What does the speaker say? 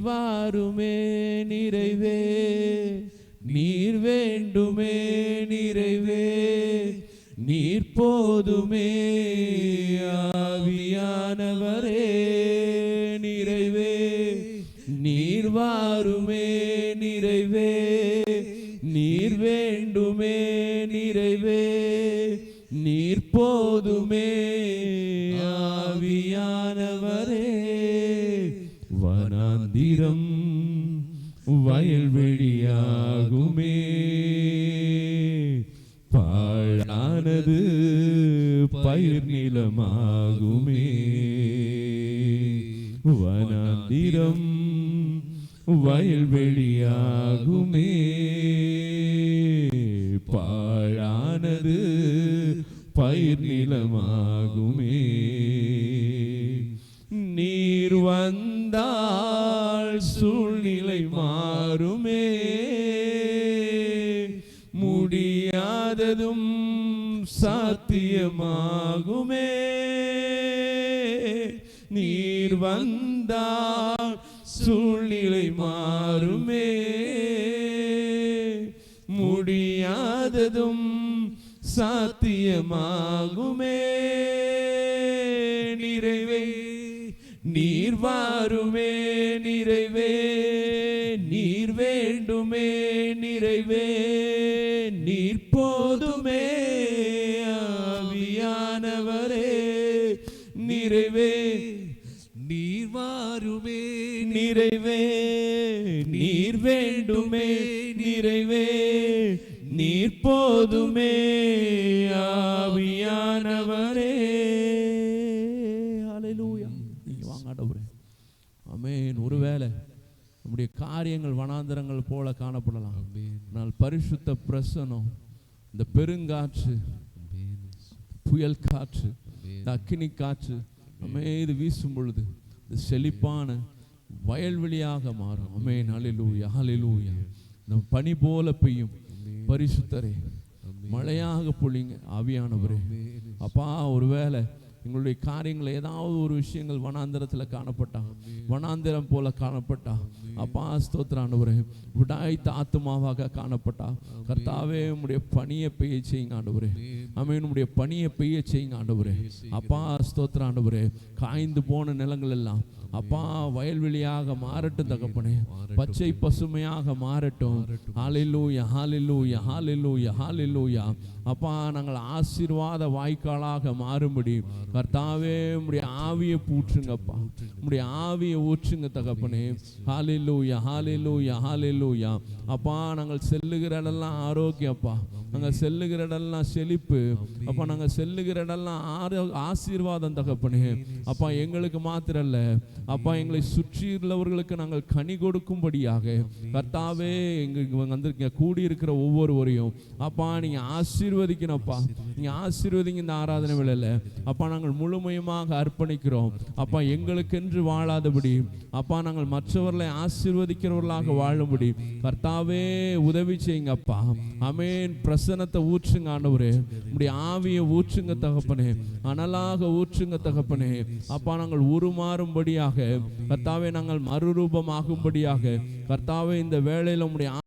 நீர் வாருமே நிறைவே. நீர் வேண்டுமே நிறைவே. நீர் போதுமே ஆவியானவரே நிறைவே. நீர் வாருமே நிறைவே. நீர் வேண்டுமே நிறைவே. நீர் போதுமே ஆவியானவரே வனாந்திரம் வயல்வெளியாகுமே பாழானது பயிர் நிலமாகுமே. வனாந்திரம் வயல்வெளியாகுமே பாழானது பயிர் நிலமாகுமே. வந்தால் சூழ்நிலை மாறுமே. முடியாததும் சாத்தியமாகுமே. நீர் வந்தால் சூழ்நிலை மாறுமே. முடியாததும் சாத்தியமாகுமே. நீர் வாருமே நிறைவே நீர் வேண்டுமே நிறைவே நீர் போதுமே ஆவியானவரே நிறைவே நீர் வாருமே நிறைவே நீர் வேண்டுமே நிறைவே நீர் போதுமே ஆவியானவரே. ஆண்டவரே ஆமென். ஒருவேளை நம்முடைய காரியங்கள் வனாந்தரங்கள் போல காணப்படலாம். ஆனால் பரிசுத்த பிரசனம் இந்த பெருங்காற்று புயல் காற்று இந்த அக்கினி காற்று அமைதி வீசும் பொழுது இந்த செழிப்பான வயல்வெளியாக மாறும். அமேன் ஹalleluya ஹalleluya. இந்த பனி போல பெய்யும். பரிசுத்தரே. மழையாக பொழிங்க ஆவியானவரே. அப்பா ஒருவேளை எங்களுடைய காரியங்கள் ஏதாவது ஒரு விஷயங்கள் வனாந்தரத்தில் காணப்பட்டா வனாந்திரம் போல காணப்பட்டா அப்பா ஸ்தோத்திராண்டவரே விடாய்த்த ஆத்துமாவாக காணப்பட்டா. கர்த்தாவே உம்முடைய பணியை பெய்ய செய்யுங்க ஆண்டவரே. அமேன் பணியை பெய்ய செய்யுங்க ஆண்டவரே. அப்பா ஸ்தோத்திராண்டவரே காய்ந்து போன நிலங்கள் எல்லாம் அப்பா வயல்வெளியாக மாறட்டும் தகப்பனே. பச்சை பசுமையாக மாறட்டும். ஹalleluya ஹalleluya ஹalleluya ஹalleluya அப்பா நாங்கள் ஆசீர்வாத வாய்க்காலாக மாறும்படி கர்த்தாவே உம்முடைய ஆவியை பூற்றுங்கப்பா உம்முடைய ஆவியை ஊற்றுங்க தகப்பனே. ஹாலிலூயா ஹாலிலூயா ஹாலிலூயா அப்பா நாங்கள் செல்லுகிற இடம்லாம் ஆரோக்கியப்பா நாங்கள் செல்லுகிற இடம்லாம் செழிப்பு. அப்பா நாங்கள் செல்லுகிற இடம்லாம் ஆரோ ஆசீர்வாதம் தகப்பனே. அப்பா எங்களுக்கு மாத்திரம் இல்ல அப்பா எங்களை சுற்றி உள்ளவர்களுக்கு நாங்கள் கனி கொடுக்கும்படியாக. கர்த்தாவே எங்க வந்திருக்க கூடி இருக்கிற ஒவ்வொருவரையும். அப்பா நீங்க ஆசீர்வதிக்கணும்ப்பா. நீங்க ஆசீர்வதிங்க இந்த ஆராதனை வேளையில. அப்பா நாங்கள் முழுமையுமாக அர்ப்பணிக்கிறோம். அப்பா எங்களுக்கென்று வாழாதபடி. அப்பா நாங்கள் மற்றவர்களை ஆசீர்வதிக்கிறவர்களாக வாழும்படி. கர்த்தாவே உதவி செய்யுங்க அப்பா அமேன் வசனத்தை ஊற்றுங்க ஆண்டவரே. உடைய ஆவியை ஊற்றுங்க தகப்பனே. அனலாக ஊற்றுங்க தகப்பனே. அப்பா நாங்கள் உருமாறும்படியாக கர்த்தாவை நாங்கள் மறுரூபமாகும்படியாக கர்த்தாவே இந்த வேளையில உடைய